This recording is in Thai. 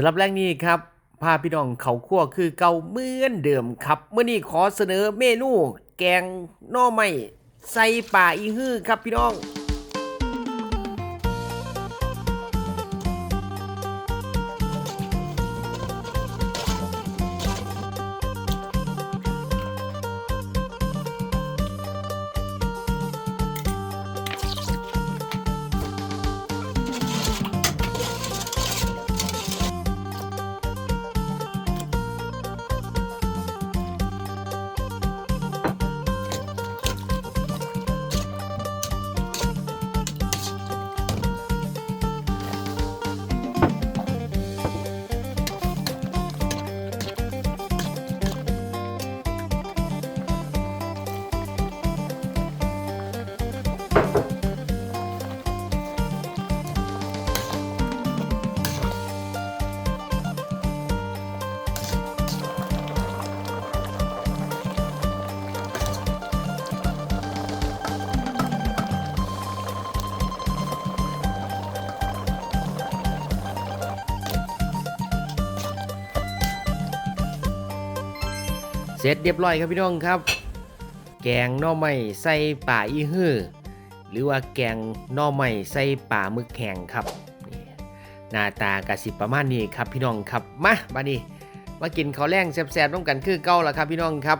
สำหรับแรกนี้ครับพาพี่น้องเขาคั่วคือเก่าเหมือนเดิมครับเมื่อนี้ขอเสนอเมนูแกงน่อไม้ใส่ป่าอีฮื้อครับพี่น้อง เสร็จเรียบร้อยครับพี่น้องครับ แกงหน่อไม้ใส่ป่าอีฮื้อหรือว่าแกงหน่อไม้ใส่ป่ามึกแข็งครับหน้าตากระสิประมาณนี้ครับพี่น้องครับมาบัดนี้มากินข้าวแรงแซ่บๆร่วมกันคือเก้าละครับพี่น้องครับ